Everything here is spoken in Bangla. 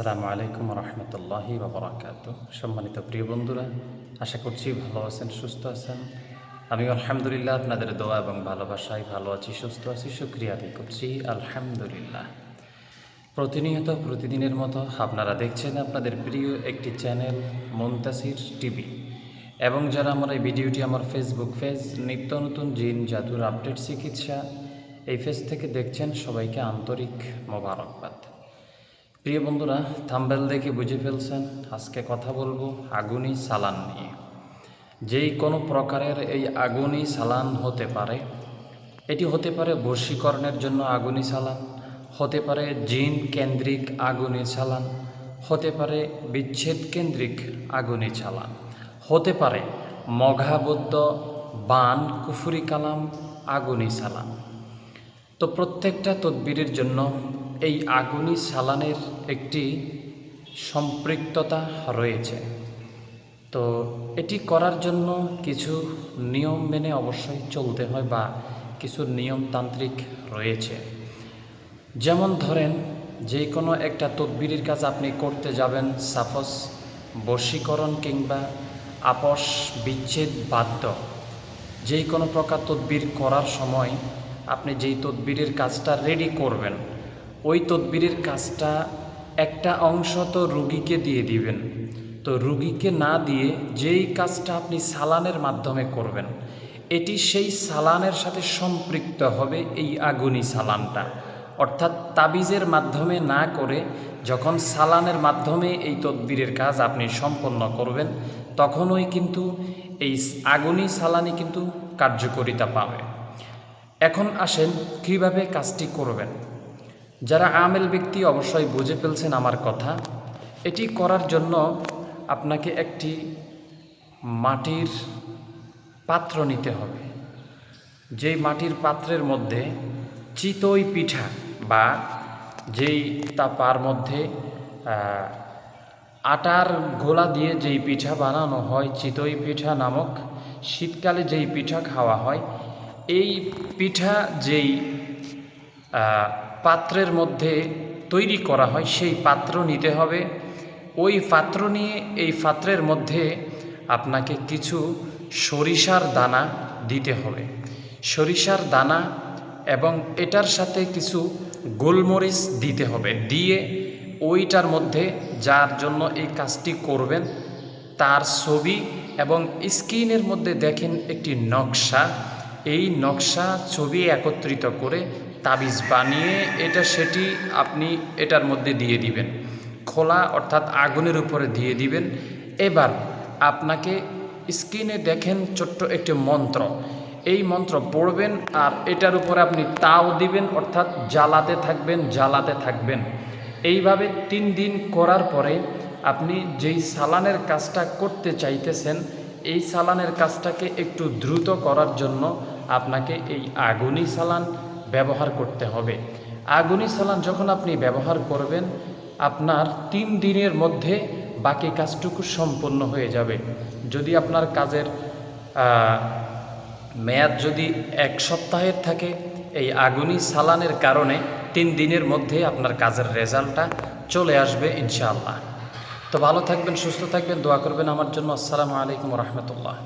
আসসালামু আলাইকুম রহমতুল্লাহি বাবরাকাত সম্মানিত প্রিয় বন্ধুরা, আশা করছি ভালো আছেন, সুস্থ আছেন। আমি আলহামদুলিল্লাহ আপনাদের দোয়া এবং ভালোবাসায় ভালো আছি, সুস্থ আছি সুক্রিয়া আদায় করছি, আলহামদুলিল্লাহ। প্রতিনিয়ত প্রতিদিনের মতো আপনারা দেখছেন আপনাদের প্রিয় একটি চ্যানেল, মন্তাসির টিভি। এবং যারা আমার এই ভিডিওটি আমার ফেসবুক পেজ, নিত্য নতুন জিন জাদুর আপডেট, চিকিৎসা, এই পেজ থেকে দেখছেন সবাইকে আন্তরিক মোবারকবাদ। প্রিয় বন্ধুরা, থাম্বেল দেখে বুঝে ফেলছেন, আজকে কথা বলব আগুনি সালান নিয়ে। যেই কোনো প্রকারের এই আগুনি সালান হতে পারে, এটি হতে পারে বশীকরণের জন্য আগুনি সালান, হতে পারে জিন কেন্দ্রিক আগুনি সালান, হতে পারে বিচ্ছেদ কেন্দ্রিক আগুনি চালান হতে পারে মঘাবদ্ধ, বান, কুফুরি কালাম, আগুনি সালান। তো প্রত্যেকটা তদবিরের জন্য এই আগুনি সালানের একটি সম্পৃক্ততা রয়েছে। তো এটি করার জন্য কিছু নিয়ম মেনে অবশ্যই চলতে হয় বা কিছু নিয়মতান্ত্রিক রয়েছে। যেমন ধরেন যে কোনো একটা তদবিরের কাজ আপনি করতে যাবেন, সাপোজ বশীকরণ কিংবা আপস বিচ্ছেদ বাধ্য। যেই কোনো প্রকার তদবির করার সময় আপনি যেই তদবিরের কাজটা রেডি করবেন ওই তদবিরের কাজটা একটা অংশ তো রুগীকে দিয়ে দিবেন। তো রুগীকে না দিয়ে যেই কাজটা আপনি সালানের মাধ্যমে করবেন, এটি সেই সালানের সাথে সম্পৃক্ত হবে এই আগুনি সালানটা। অর্থাৎ তাবিজের মাধ্যমে না করে যখন সালানের মাধ্যমে এই তদবিরের কাজ আপনি সম্পন্ন করবেন, তখনই কিন্তু এই আগুনি সালানি কিন্তু কার্যকরিতা পাবে। এখন আসেন কীভাবে কাজটি করবেন। যারা আমেল ব্যক্তি অবশ্যই বুঝে ফেলছেন আমার কথা, এটি করার জন্য আপনাকে একটি মাটির পাত্র নিতে হবে। যেই মাটির পাত্রের মধ্যে চিতই পিঠা বা যেই তাপার মধ্যে আটার গোলা দিয়ে যেই পিঠা বানানো হয়, চিতই পিঠা নামক শীতকালে যেই পিঠা খাওয়া হয়, এই পিঠা যেই পাত্রের মধ্যে তৈরি করা হয়, সেই পাত্র নিতে হবে। ওই পাত্র নিয়ে এই পাত্রের মধ্যে আপনাকে কিছু সরিষার দানা দিতে হবে। সরিষার দানা এবং এটার সাথে কিছু গোলমরিচ দিতে হবে। দিয়ে ওইটার মধ্যে যার জন্য এই কাজটি করবেন, তার ছবি এবং স্ক্রিনের মধ্যে দেখেন একটি নকশা। এই নকশা ছবি একত্রিত করে তাবিজ বানিয়ে এটা সেটি আপনি এটার মধ্যে দিয়ে দিবেন। খোলা অর্থাৎ আগুনের উপরে দিয়ে দিবেন। এবার আপনাকে স্ক্রিনে দেখেন ছোট্ট একটি মন্ত্র। এই মন্ত্র পড়বেন আর এটার উপরে আপনি তাও দিবেন, অর্থাৎ জ্বালাতে থাকবেন জ্বালাতে থাকবেন। এইভাবে তিন দিন করার পরে আপনি যেই সালানের কাজটা করতে চাইতেছেন, এই সালানের কাজটাকে একটু দ্রুত করার জন্য আপনাকে এই আগুনি সালান ব্যবহার করতে হবে। আগুনি সালান যখন আপনি ব্যবহার করবেন, আপনার তিন দিনের মধ্যে বাকি কাজটুকু সম্পন্ন হয়ে যাবে। যদি আপনার কাজের মেয়াদ যদি এক সপ্তাহের থাকে, এই আগুনি সালানের কারণে তিন দিনের মধ্যে আপনার কাজের রেজাল্টটা চলে আসবে ইনশাআল্লাহ। তো ভালো থাকবেন, সুস্থ থাকবেন, দোয়া করবেন। আমার জন্য আসসালামু আলাইকুম রহমতুল্লাহ।